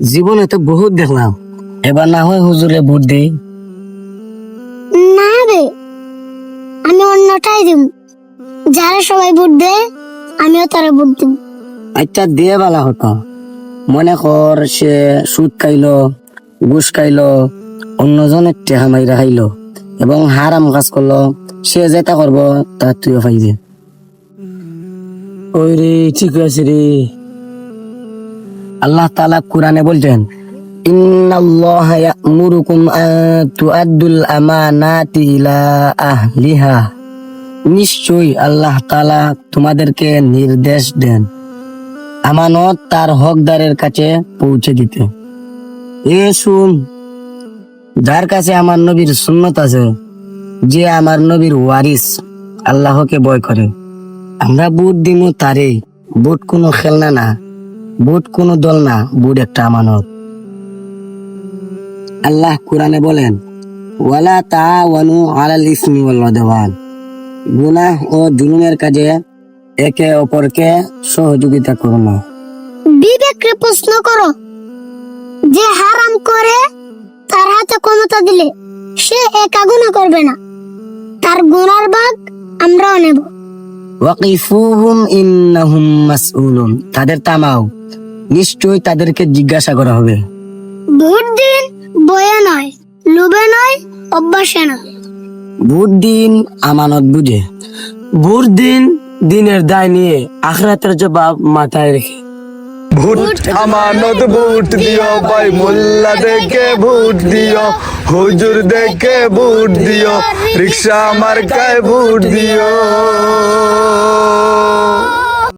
জীবনে তো বহুত দেখলাম। এবার না হয় হুজুরে ভোট দিই। না রে আমি অন্যটাই দিব যারা সবাই ভোট দেয় আমিও তারা ভোট দিব আচ্ছা দিয়ে বলা হতো। মনে কর সে সুদ খাইলো ঘুষ খাইলো অন্যজনের টেহা মাইরা খাইলো এবং হারাম কাজ করল সে যেটা করব তা তুইও পাইবে। ওই রে ঠিক আছে রে। আল্লাহ তালা কোরআনে বলছেন, ইন্নাল্লাহ ইয়া'মুরুকুম আন তুআদ্দুল আমানাতি ইলা আহলিহা। নিশ্চয়ই আল্লাহ তাআলা তোমাদেরকে নির্দেশ দেন, আমানত তার হকদারের কাছে পৌঁছে দিতে। এ শুন, যার কাছে আমার নবীর সুন্নত আছে, যে আমার নবীর ওয়ারিস, আল্লাহকে বয় করে। আমরা বুট দিমু তারে বুট কোনো খেলনা না। বুট কোনো দল না বুট একটা আমানত। আল্লাহ কোরআনে বলেন, ওয়ালা তাওয়ানু আলাল ইসমি গুনাহ ও জুলুমের কাজে একে অপরকে সহযোগিতা করো না। বিবেককে প্রশ্ন করো, যে হারাম করে তার হাতে ক্ষমতা দিলে সে একা গুণা করবে না। তার গুনার ভাগ আমরাও নেব। ওয়াকিফুহুম ইন্নাহুম মাসউলুন। তাদের তামাও। নিশ্চয়ই তাদেরকে জিজ্ঞাসা করা হবে। ভোট দিন বয়ে নয় লোভে নয় অভ্যাসে নয়। ভোট দিন আমানত বুঝে। ভোট দিন দিনের দায় নিয়ে আখরাতের জবাব মাথায় রেখে। ভোট আমানত ভোট দিও ভাই মোল্লা দেখে ভোট দিও। হুজুর দেখে ভোট দিও। রিক্সা মার্কায় ভোট দিও।